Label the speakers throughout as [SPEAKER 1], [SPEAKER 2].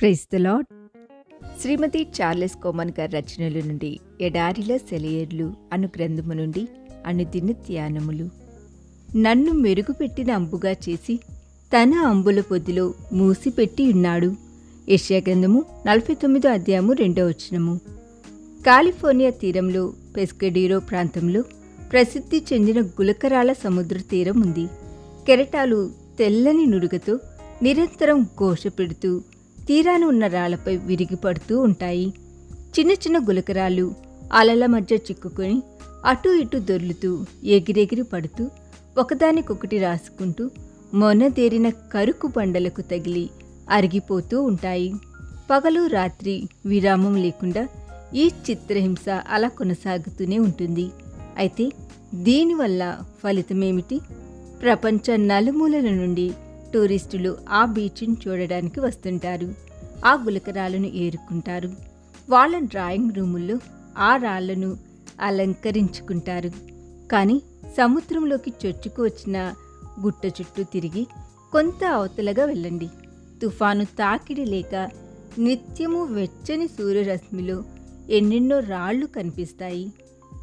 [SPEAKER 1] Praise the Lord Shrimati Charles Cowman గారి రచనల నుండి ఎడారిలో సెలయర్లు అను గ్రంథము నుండి అనుదిన ధ్యానములు నన్ను మెరుగుపెట్టిన అంబుగా చేసి తన అంబుల పొదిలో మూసిపెట్టి ఉన్నాడు. గ్రంథము నలభై తొమ్మిదో అధ్యాయము రెండో వచనము. కాలిఫోర్నియా తీరంలో పెస్కెడీరో ప్రాంతంలో ప్రసిద్ధి చెందిన గులకరాల సముద్ర తీరం ఉంది. కెరటాలు తెల్లని నురుగతో నిరంతరం ఘోష పెడుతూ తీరాన ఉన్న రాళ్ళపై విరిగిపడుతూ ఉంటాయి. చిన్న చిన్న గులకరాలు అలల మధ్య చిక్కుకొని అటు ఇటు దొర్లుతూ ఎగిరెగిరి పడుతూ ఒకదానికొకటి రాసుకుంటూ మొనదేరిన కరుకు బండలకు తగిలి అరిగిపోతూ ఉంటాయి. పగలు రాత్రి విరామం లేకుండా ఈ చిత్రహింస అలా కొనసాగుతూనే ఉంటుంది. అయితే దీనివల్ల ఫలితమేమిటి? ప్రపంచ నలుమూలల నుండి టూరిస్టులు ఆ బీచ్ని చూడడానికి వస్తుంటారు. ఆ గులకరాలను ఏరుకుంటారు. వాళ్ళ డ్రాయింగ్ రూముల్లో ఆ రాళ్ళను అలంకరించుకుంటారు. కానీ సముద్రంలోకి చొచ్చుకు వచ్చిన గుట్ట చుట్టూ తిరిగి కొంత అవతలగా వెళ్ళండి. తుఫాను తాకిడి లేక నిత్యము వెచ్చని సూర్యరశ్మిలో ఎన్నెన్నో రాళ్ళు కనిపిస్తాయి.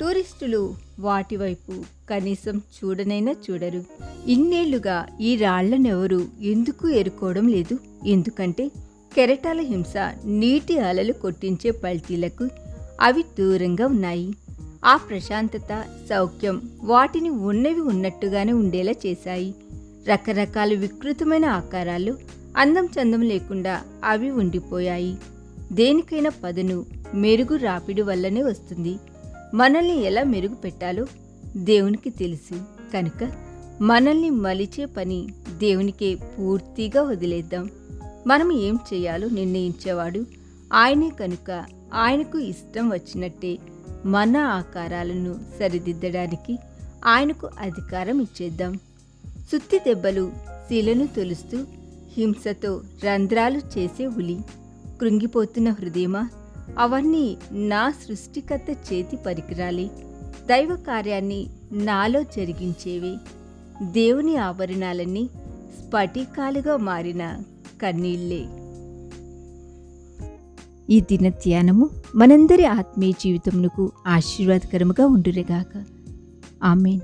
[SPEAKER 1] టూరిస్టులు వాటి వైపు కనీసం చూడనైనా చూడరు. ఇన్నేళ్ళుగా ఈ రాళ్ళనెవరూ? ఎందుకు ఎరుకోవడం లేదు? ఎందుకంటే కెరటాల హింస నీటి అలలు కొట్టించే పల్టీలకు అవి దూరంగా ఉన్నాయి. ఆ ప్రశాంతత సౌఖ్యం వాటిని ఉన్నవి ఉన్నట్టుగానే ఉండేలా చేశాయి. రకరకాల వికృతమైన ఆకారాలు అందం చందం లేకుండా అవి ఉండిపోయాయి. దేనికైనా పదును మెరుగు రాపిడి వల్లనే వస్తుంది. మనల్ని ఎలా మెరుగుపెట్టాలో దేవునికి తెలుసు. కనుక మనల్ని మలిచే పని దేవునికే పూర్తిగా వదిలేద్దాం. మనం ఏం చేయాలో నిర్ణయించేవాడు ఆయనే కనుక ఆయనకు ఇష్టం వచ్చినట్టే మన ఆకారాలను సరిదిద్దడానికి ఆయనకు అధికారం ఇచ్చేద్దాం. సుత్తి దెబ్బలు శిలను తొలుస్తూ హింసతో రంధ్రాలు చేసే ఉలి కృంగిపోతున్న హృదయమా? అవన్నీ నా సృష్టికర్త చేతి పరికరాలే. దైవ కార్యాన్ని నాలో జరిగించేవి. దేవుని ఆభరణాలన్నీ స్ఫటికాలుగా మారిన కన్నీళ్ళే. ఈ దిన ధ్యానము మనందరి ఆత్మీయ జీవితమునకు ఆశీర్వాదకరముగా ఉండురేగాక ఆమెన్.